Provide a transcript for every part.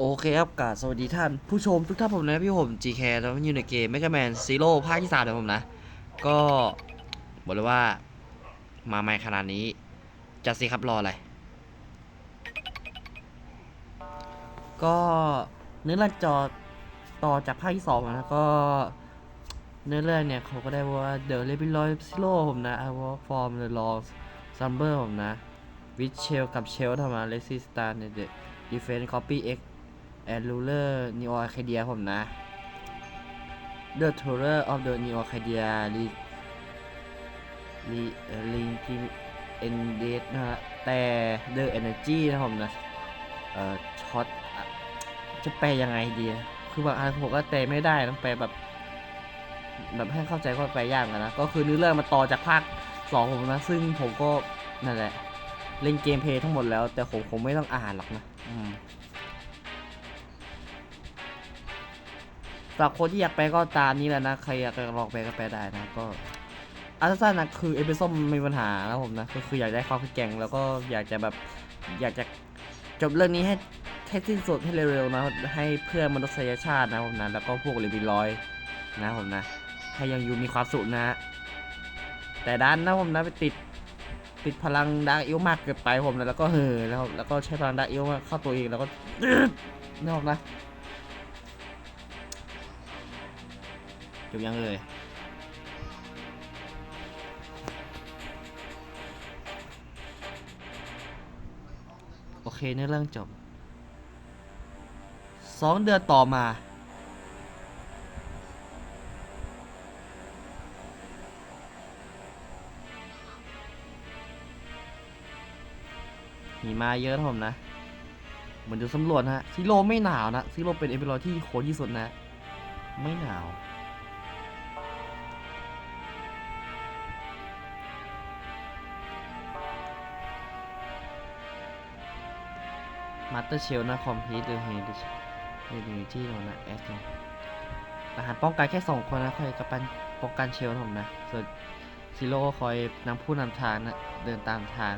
โอเคครับกาสวัสดีท่านผู้ชมทุกท่านผมนะพี่ผม GK แคร์แล้วอยู่ในเกม Mega Man Zero ภาคที่3นะผมนะ ก็บอกเลยว่ามาใหม่ขนาดนี้จัดสิครับรออะไร ก็เนื้อเรื่องจอต่อจากภาคที่2นะก็เนื้อเรื่องเนี่ยเขาก็ได้ว่า The l e v i l o y Zero ผมนะ I walk from the lost slumber ผมนะ with Shell กับ Shell ทำมา Resistance ใน The Defense Copy X and Ruler Neo Arcadia ผมนะ The Terror of the Neo Arcadia Re Re Link Ended นะฮะแต่ The Energy นะผมนะเอ่อช็อตจะแปลยังไงดี คือบางอันผมก็แปลไม่ได้ต้องแปลแบบแบบให้เข้าใจก็แปลยากนกันนะ ก็คือเนื้อเรื่องมาต่อจากภาคสองผมนะ ซึ่งผมก็นั่นแหละ เล่นเกมเพลย์ทั้งหมดแล้ว แต่ผมคงไม่ต้องอ่านหรอกนะ อืม สำหรับคนที่อยากแปก็ตามนี้แหละนะ ใครอยากจะลองแปก็แปได้นะ ก็อันสั้นนะคือเอพิโซดมีปัญหานะผมนะ ก็คืออยากได้ความแข็งแล้วก็อยากจะแบบอยากจะจบเรื่องนี้ให้ให้สิ้นสุดให้เร็วๆนะ ให้เพื่อนมนุษยชาตินะผมนะ แล้วก็พวกเลวิลอยนะผมนะ ให้ยังอยู่มีความสุขนะ แต่ด้านนะผมนะไปติดติดพลังดาร์กอิลมากเกินไปผมนะแล้วก็เห่อแล้วแล้วก็ใช้พลังดาร์กอิลมาเข้าตัวเองแล้วก็นกนะ จบยังเลยโอเคเนื้อเรื่องจบสองเดือนต่อมา หิมะเยอะนะผมนะ เหมือนจะสำรวจนะฮะ ซิโร่ไม่หนาวนะ ซิโร่เป็นเอเวอร์ที่โคตรที่สุดนะ ไม่หนาว มาสเตอร์เชลนะคอมพิวเตอร์เฮดเฮดมิที่เรานะแอสนะทหารป้องกันแค่สองคนนะคอยกับปันป้องกันเชลนะผมนะส่วนซิโร่คอยนำผู้นำทางนะเดินตามทาง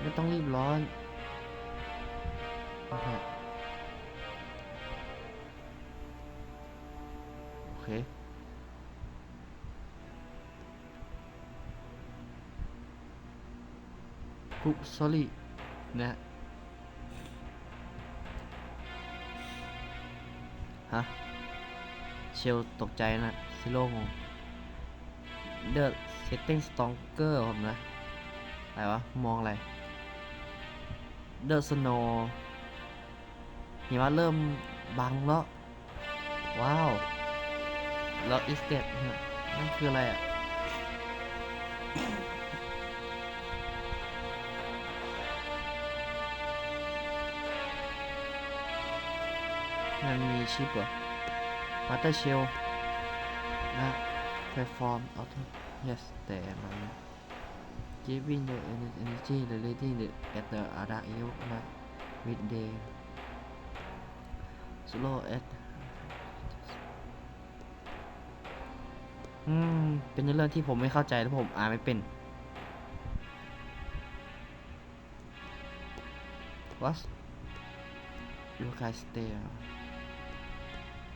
ไม่ต้องรีบร้อน กุสอรี่นะฮะ เชลตกใจนะซิโร่งงเดอะเซตติ้งสตองเกอร์ผมนะ อะไรวะ มองอะไรเดอะสโนหิมะเริ่มบังแล้ว ว้าว แล้วอิสเตดนั่นคืออะไรอะมันมีชิปเหรอวัตเตอร์เชลนะเพอร์ฟอร์มเอาทุก yes แต่มัน giving the energy the rating the at the other you นะ with day slow at อืม เป็นเรื่องที่ผมไม่เข้าใจและผมอ่านไม่เป็น what you guys stay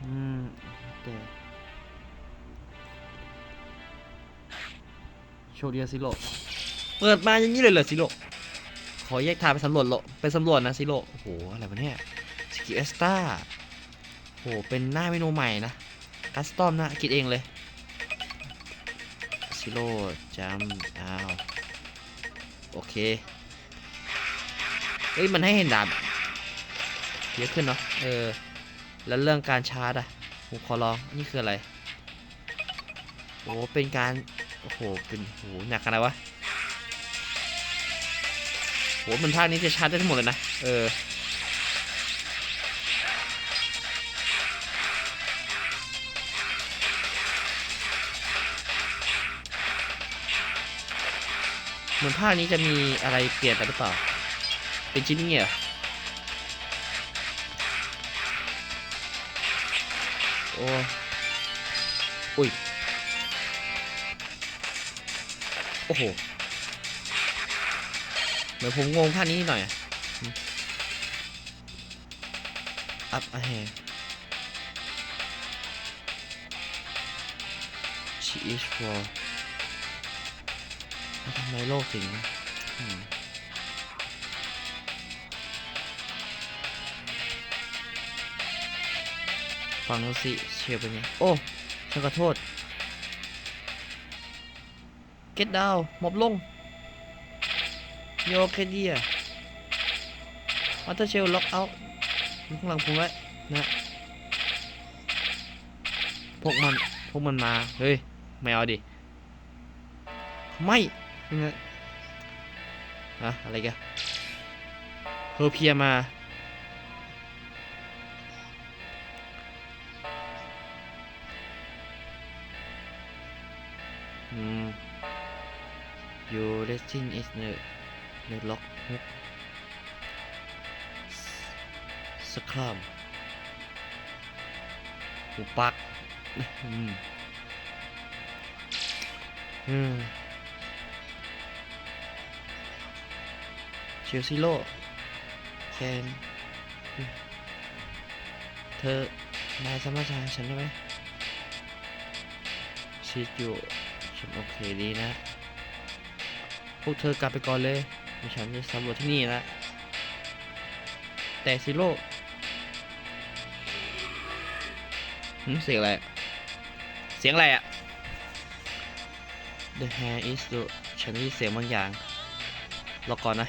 อืมแต่โชเดียซิโร่เปิดมาอย่างนี้เลยเหรอซิโร่ขอแยกทางไปสำรวจโลไปสำรวจนะซิโร่โอ้โห อะไรวะเนี่ยสกิลเอสตาโห เป็นหน้าเมนูใหม่นะ คัสตอมนะ คิดเองเลย ซิโร่จัมอ้าวโอเคเฮ้ยมันให้เห็นดาบเยอะขึ้นเนาะเออแล้วเรื่องการชาร์จอะผมขอลองนี่คืออะไรโอ้เป็นการโอ้โหเป็นโหหนักขนาดวะโหมันภาคนี้จะชาร์จได้ทั้งหมดเลยนะเออ มือนภาคนี้จะมีอะไรเปลี่ยนไปหรือเปล่า เป็นชิ้นนี้เหรอโอ้อุ้ย โอ้โห เหมือนผมงงท่านี้หน่อยอัพอะแฮ she is for แล้ว ทำไมโลกถึงอืมฟังดูสิเชียร์เป็นไงโอ้ฉันขอโทษ get down หมอบลงโยเคเดียวัตเตอร์เชลล็อกเอาอยู่ข้างหลังผมไว้นะพวกมัน พวกมันมา เฮ้ย ไม่เอาดิ ไม่ อะอะไรกันเพอร์เพียมาอืม your resting is the the lock hook สครัมหูปัก อืม อืม เชลซีโร่แคนเธอนายสามารถทาฉันได้ไหมชีดอยู่ฉันโอเคดีนะ พวกเธอกลับไปก่อนเลยฉันจะสำรวจที่นี่นะแต่ซิโร่เสียงอะไร เสียงอะไรอะ The hair is the ฉันได้ยินเสียงบางอย่างรอก่อนนะ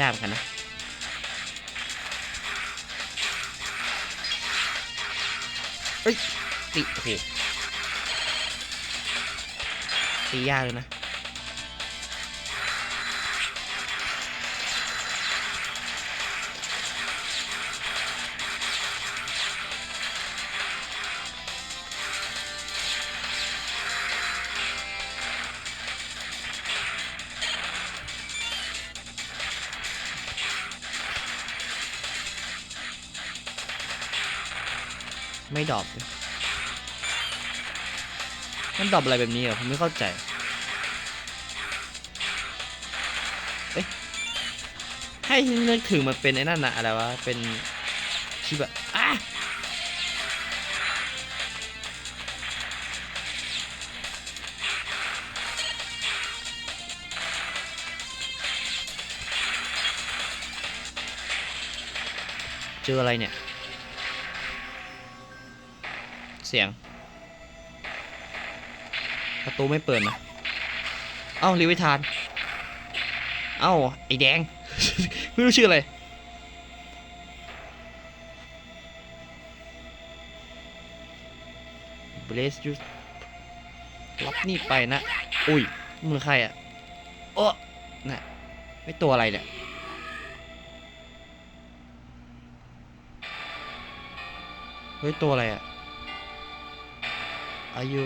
ยากเหมือนกันนะเอ้ยติโอเคตียากเลยนะ ไม่ดรอปมันดรอปอะไรแบบนี้เหรอผมไม่เข้าใจ เอ๊ะ ให้นึกถึงมันเป็นไอ้นั่นนะอะไรวะ เป็นชิบะอะเจออะไรเนี่ย เสียง ประตูไม่เปิดนะเอ้าลิวิทาน เอ้าไอ้แดง ไม่รู้ชื่ออะไร เบรสยูรับนี่ไปนะ อุ้ย มือใครอะโอ้น่ะไม่ตัวอะไรเนี่ยเฮ้ย ตัวอะไรอะ อายุ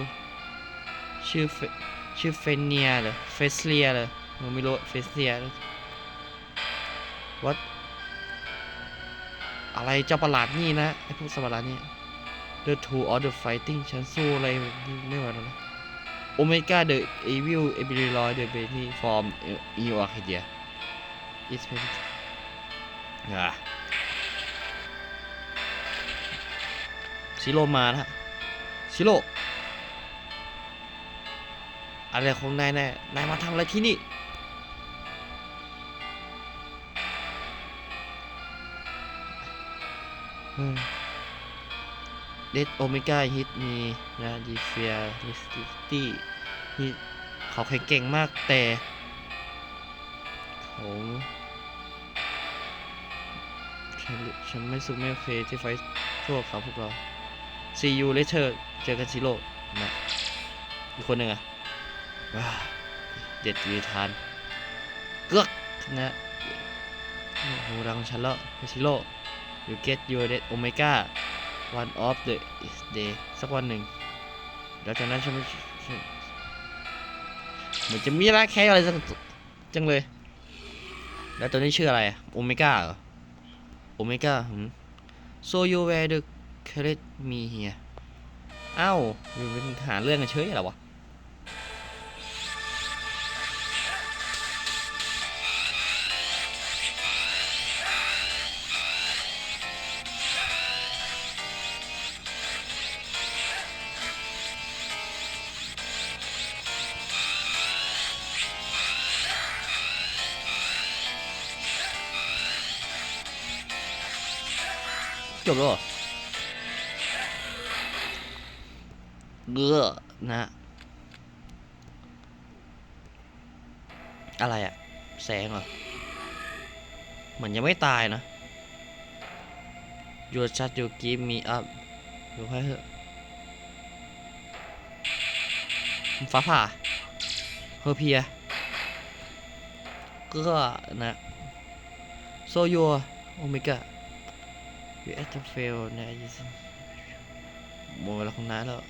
ชื่อเฟชื่อเฟเนียเหรอเฟสเลียเหรอผมไม่รู้เฟสเลียวัดอะไรเจ้าประหลาดนี่นะไอพวกสัตว์ประหลาดนี่ The two of the fighting ฉันสู้อะไรไม่ไหวแล้วนะโอเมก้า the evil e b i l o y the baby from e o a c a d i a it's very อะซิโรมาแล้วฮะซิโร่ อะไรของนายแน่นายมาทำอะไรที่นี่ เดดโอเมก้าฮิตมีนะดีเฟียลิสติตี้ฮิตเขาแข็งเก่งมากแต่ขผมฉันฉันไม่สุขไม่โอเคที่ไฟชั่วครับพวกเรา see you later เจอกันซิโร่นะอีกคนหนึ่งอะว้า เด็ดวีทาน เกือกนะโอ้โหรังฉันแล้วซิโร่ you get your dead omega one of the day สักวันหนึ่ง แล้วจากนั้นฉันเหมือนจะมีอะไรแค่อะไรสักจังเลย แล้วตัวนี้ชื่ออะไรโอเมก้าเหรอโอเมก้าหืม so you were the correct me here เอ้าอยู่เป็นหาเรื่องกันเฉยเหรอวะ จบแล้วเกือนะอะไรอะแสงเหรอเหมือนยังไม่ตายนะ You just you give me up ดูให้เถอะฟ้าผ่าเฮอร์เพียเก็นะ so you omega You act fail นะยิสหมดเวลาของน้าแล้ว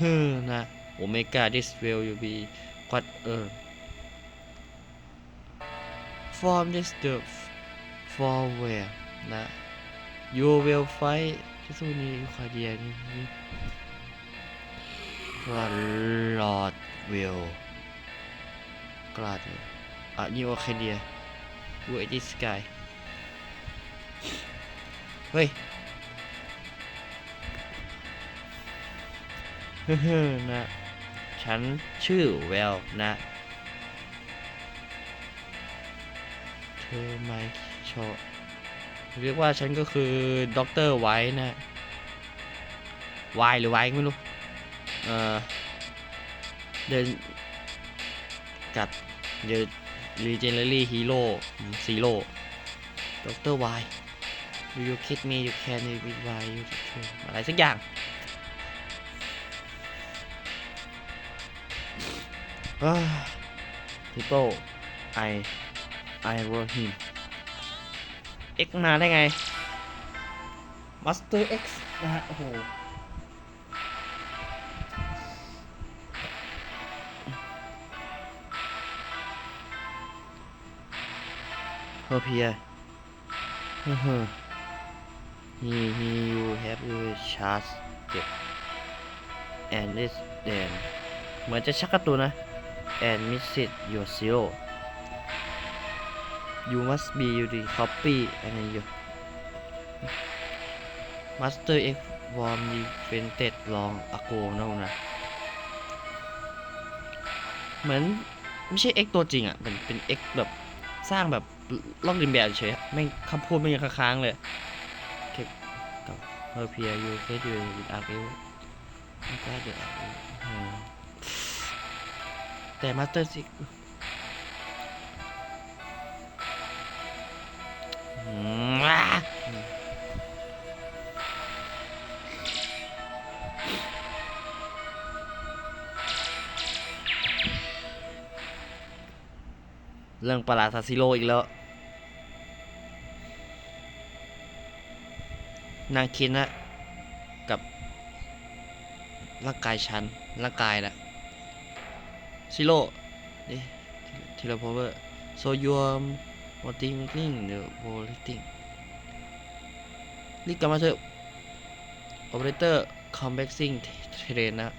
ฮึ่นะโอเมก้าดิสเวลยูบีควัดเออ form this the forward นะ you will fight ที่สู้นี้คาเดียนี่ Lord will กลาดอะนี่โอเคเดีย w h this guy เฮ้ยนะฉันชื่อแววนะ เธอไม่ชอบเรียกว่าฉันก็คือด็อกเตอร์ไว้นะไวหรือไว้ไม่รู้ เออเดินกัด เดอะรีเจนเนอรี่ฮีโร่ซีโร่ด็อกเตอร์วายยูยูคิดมียูแคนยูวิวายยูอะไรสักอย่างฮิปโปิลไอไอโรฮิมเอ็กมาได้ไง Master X นะฮะ โอ้โห พอเพียเฮ้อ he he you have you charge เก็บ and this then เหมือนจะชักกระตุนนะ and miss it your zero you must be the copy and then you master X warm defended long ago นะนะ เหมือน ไม่ใช่ X ตัวจริงอะ่ะเป็นเป็น X แบบ สร้างแบบลอกเลียนแบบเฉยไม่คำพูดไม่ยังค้างเลยเก็บกับเฮอร์เพียยูเคสยูวิดอาร์เอลไม่กล้าเดือดแต่มาสเตอร์ซิก เรื่องประหลาซาซิโรอีกแล้ว นางคิดนะ กับร่างกายฉันร่างกายนะซิโร่นี่ทีละพาวเวอร์ so you are motivating the voting รีบกลับมาเถอะ operator complexing train นะ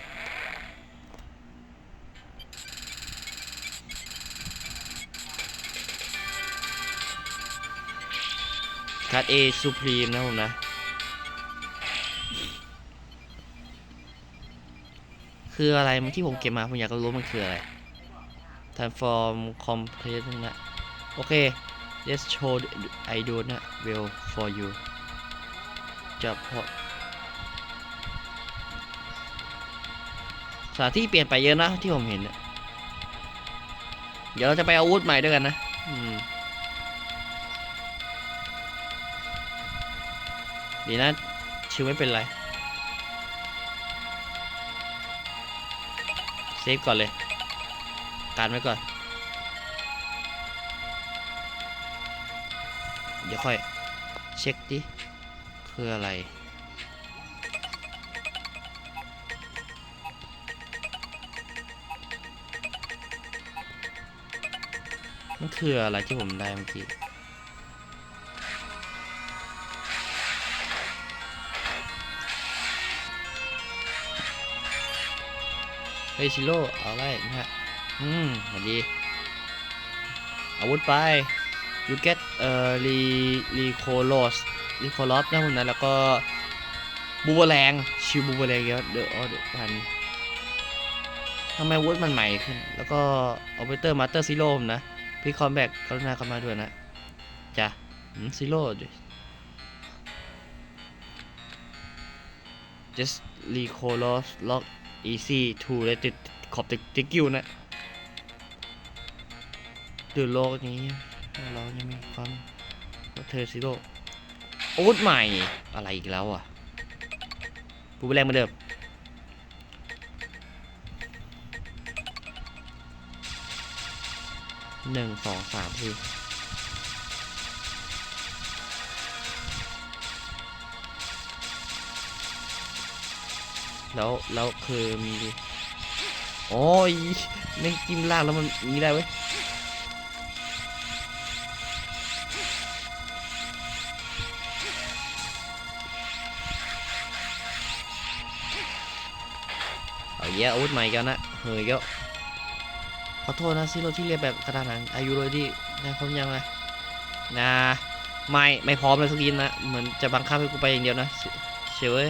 คัด A Supreme นะผมนะ คืออะไรมันที่ผมเก็บมา ผมอยากรู้มันคืออะไร transform complete นะโอเค let's show I do นะ well for you จะพอสถานที่เปลี่ยนไปเยอะนะที่ผมเห็น เดี๋ยวเราจะไปอาอาวุธใหม่ด้วยกันนะ อืม ดีนะชิวไม่เป็นไร เซฟก่อนเลย การไว้ก่อน เดี๋ยวค่อย เช็คดิ คืออะไรมันคืออะไรที่ผมได้เมื่อกี้ ฮ้ยชิโร่เอาไรนะฮะอืมสวัสดี อาวุธไป you get เอ่อรีรีโคโลสรีโคลอสนะพวกนั้นแล้วก็บูเบแรงชิวบูเบแรงเยอะเดอะออเดอะพันทำไมวุธมันใหม่ขึ้น แล้วก็ออเปเตอร์มาสเตอร์ซิโร่นะพี่คอมแบกกรุณาเข้ามาด้วยนะจ้ะซิโร่ just recall loss lock easy to เลยติดขอบติดติกิวนะดูโลกนี้เรายังมีความก็เธอซิโร่อาวุธใหม่ อะไรอีกแล้วอะปูแรงมือนเดิมหนึ่งสองสามสี่ แล้วแล้วคือมีโอ้ยไม่จิ้มล่างแล้วมันมีได้เว้ยเอาเยอะอาวุธใหม่กันนะเฮ้ยเยอะขอโทษนะซิโร่ที่เรียนแบบกระดานหนังอายุเลยที่นายพร้อมยังไงนะไม่ไม่พร้อมเลยสกทีนะเหมือนจะบังคับให้กูไปอย่างเดียวนะเชเชลเอ้ย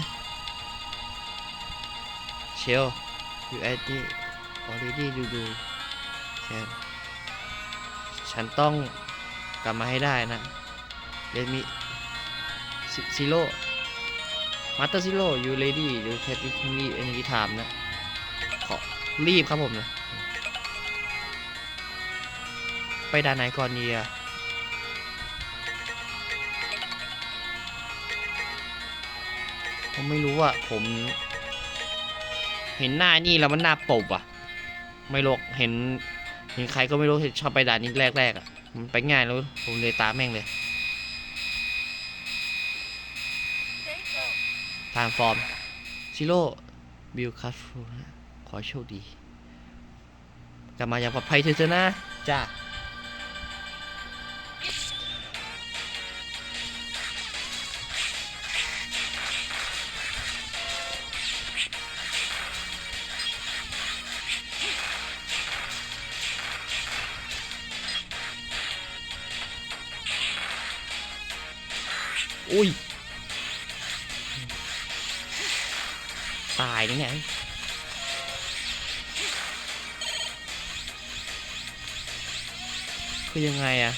เชล you at the already do do ฉันต้องกลับมาให้ได้นะเดมิซิโร่มาสเตอร์ซิโร่ยูเลดี้ยูแคติมีเอนิทามนะ ขอรีบครับผมนะ ไปด้านไหนก่อนดีอะผมไม่รู้อะผม เห็นหน้านี่แล้วมันหน้าปบอะไม่รู้เห็น เห็นใครก็ไม่รู้ชอบไปด่านนี้แรกๆอะ มันไปง่ายแล้วผมเลยตามแม่งเลยทางฟอร์มซิโร่บิลคัสฟูขอโชคดีกลับมาอย่างปลอดภัยเถอะนะ จ้า คือยังไงอะ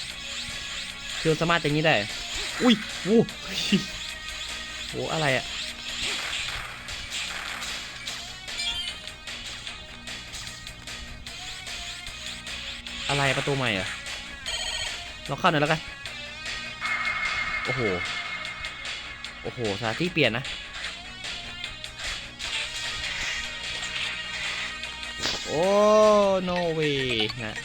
คือสามารถอย่างนี้ได้ อุ้ยโว้โหอะไรอะอะไรประตูใหม่อะเราเข้าหน่อยแล้วกัน โอ้โห โอ้โหสถานที่เปลี่ยนนะ โอ้ no way นะ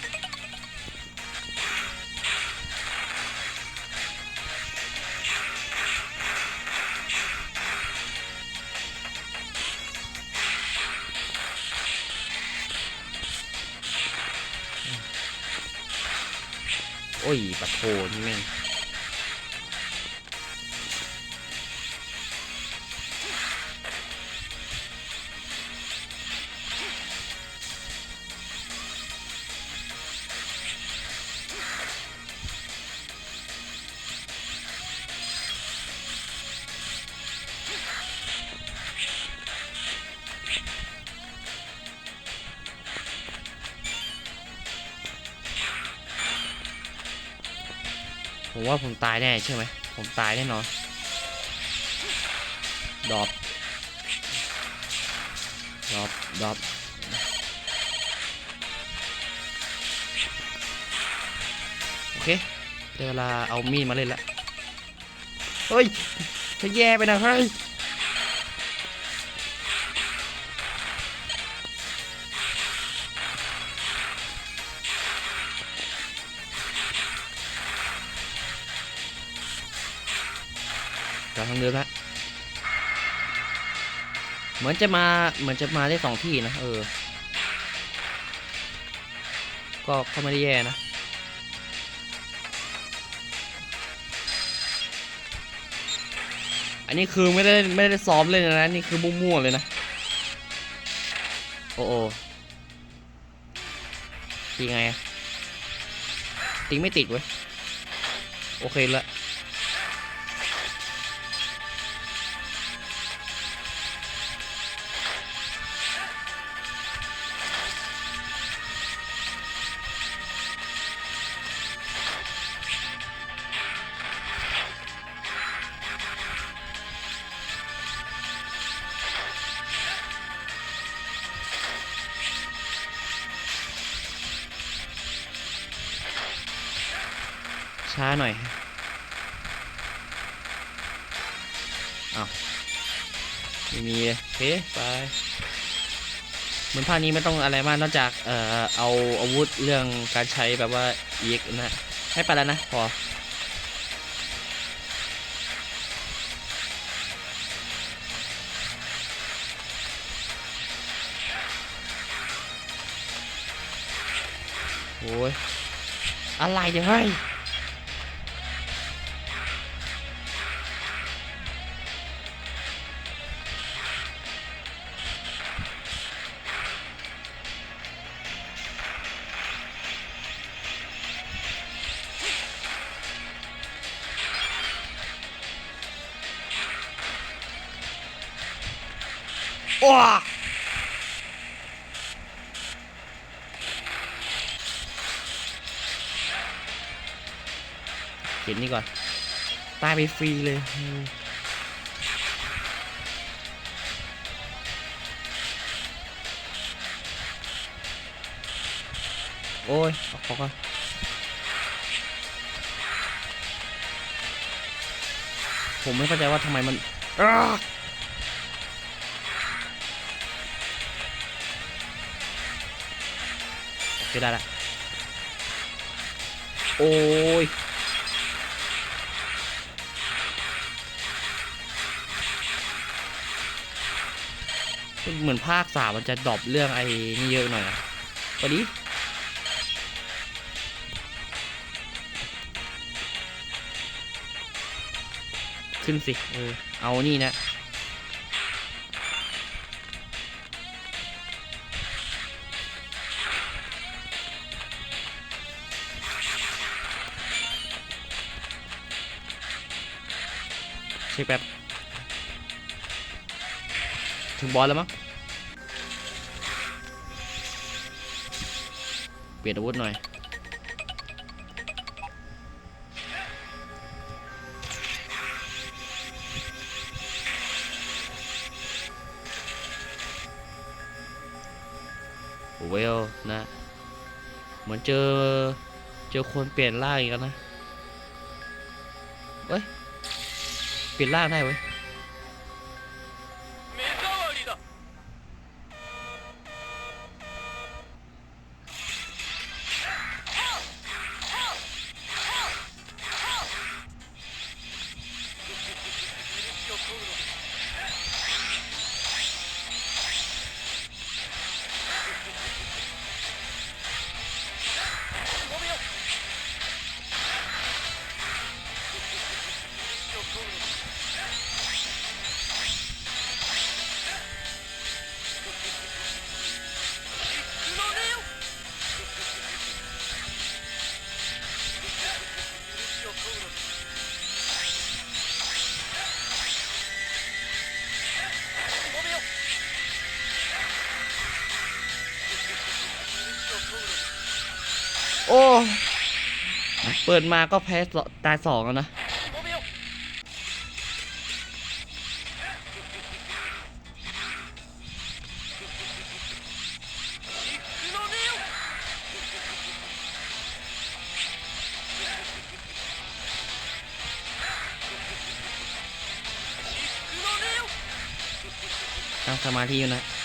โอ้ยปะโทนี่แม่ง ผมว่าผมตายแน่ใช่ไหม ผมตายแน่นอน ดรอป ดรอป ดรอปโอเคเดี๋ยวเวลาเอามีดมาเล่นละ เฮ้ยจะแย่ไปนะเฮ้ย มือนจะมาเหมือนจะมาได้สองที่นะเออ ก็ก็ไม่ได้แย่นะอันนี้คือไม่ได้ไม่ได้ซ้อมเล่นนะนี่คือมั่วๆเลยนะ โอ้โอตีไงตีไม่ติดเว้ย โอเคละ ไปเหมือนภาคนี้ไม่ต้องอะไรมากนอกจากเอ่อเอาอาวุธเรื่องการใช้แบบว่า EX นะให้ไปแล้วนะพอโอ้ยอะไรเนี่ยเฮ้ย นนี่ก่อน ตายไปฟรีเลยอืมโอ้ยเอาของก่อนผมไม่เข้าใจว่าทำไมมันอ้าโอได้ละโอ้ย เหมือนภาคสามมันจะดรอปเรื่องไอ้นี่เยอะหน่อยนะพอดีขึ้นสิ เออ เอานี่นะ เช็คแป๊บ ถึงบอสแล้วมั้ง เปลี่ยนอาวุธหน่อย เวลนะ เหมือนเจอ เจอคนเปลี่ยนร่างอีกแล้วนะเว้ย เปลี่ยนร่างได้เว้ย เปิดมาก็แพ้ตายสองแล้วนะ ตั้งสมาธิอยู่นะ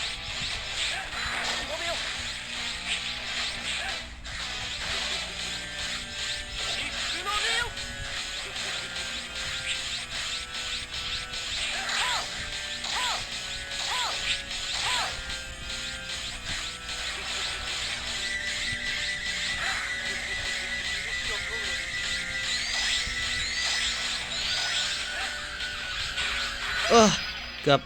เกือบ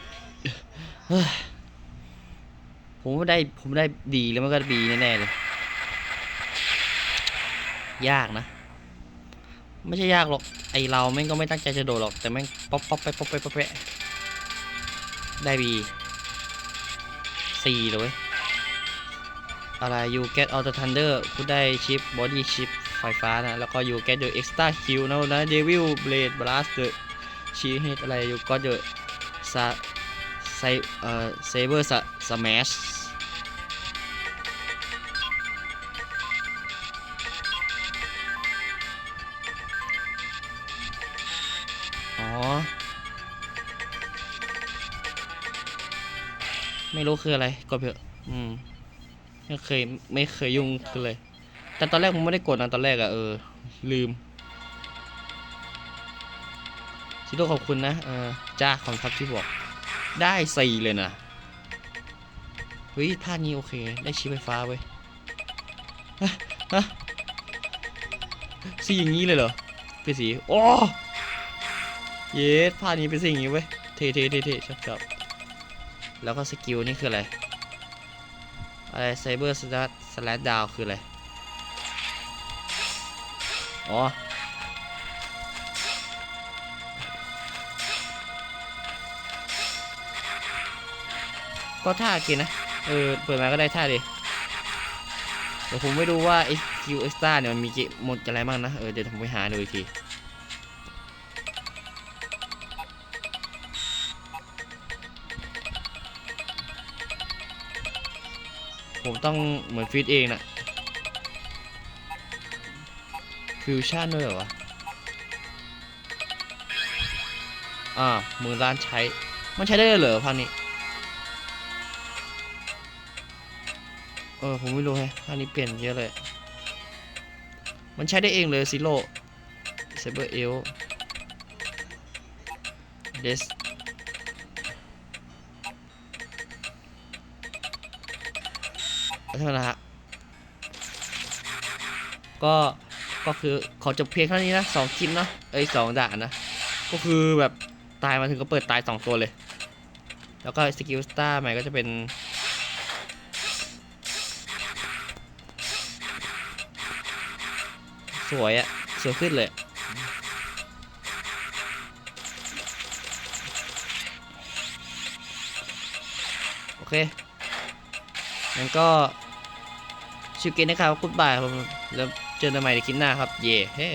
ผมได้ผมได้ดีแล้วมันก็บีแน่ๆเลย ยากนะ ไม่ใช่ยากหรอก ไอเราแม่งก็ไม่ตั้งใจจะโดดหรอก แต่แม่งป๊อปป๊อปไปป๊อปไปป๊อปไปได้บีสี่เลยอะไร you get out the thunder คุณได้ชิป body chip ไฟฟ้านะ แล้วก็ you get the extra kill นะนะ devil blade blast the ชี้ให้อะไรยูก็เดอะ ซาไซเอ่อเซเบอร์สแมชอ๋อไม่รู้คืออะไรกดเถอะอืมไม่เคยไม่เคยยุ่งคือเลย แต่ตอนแรกผมไม่ได้กดนะตอนแรกอะเออ ลืม โร่ขอบคุณนะเออจ้าขอบคุณครับที่บอกได้สี่เลยนะเฮ้ยท่านี้โอเค ได้ชิปไฟฟ้าเว้ยฮะฮะสีอย่างนี้เลยเหรอเป็นสีโอ้เยสท่านี้เป็นสีอย่างนี้เว้ยเท่เท่เท่เท่ชอบชอบแล้วก็สกิลนี่คืออะไร อะไรไซเบอร์สลัดสลัดดาวคืออะไร อ๋อ ก็ท่าโอเคนะ เออ เปิดมาก็ได้ท่าดิเดี๋ยวผมไม่รู้ว่าไอ้คิวเอ็กซ์ต้าเนี่ยมันมีเกมหมดอะไรบ้างนะ เออ เดี๋ยวผมไปหาดูอีกที ผมต้องเหมือนฟิตเองนะฟิวชั่นด้วยเหรอวะ อ่ามือร้านใช้ มันใช้ได้เลยเหรอพันนี้ ออผมไม่รู้แฮะอันนี้เปลี่ยนเยอะเลย มันใช้ได้เองเลยซิโร่เซเบอร์เอลเดสเท่านั้นนะฮะก็ ก็คือขอจบเพียงเท่านี้นะสองคลิปเนอะเอ้ยสองด่านนะ ก็คือแบบตายมาถึงก็เปิดตายสองตัวเลย แล้วก็สกิลสตาร์ใหม่ก็จะเป็น สวยอะสวยขึ้นเลยโอเคงั้นก็ชิวเกนนะครับกุดบายผมแล้วเจอกันใหม่ในคลิปหน้าครับ เย่เฮ้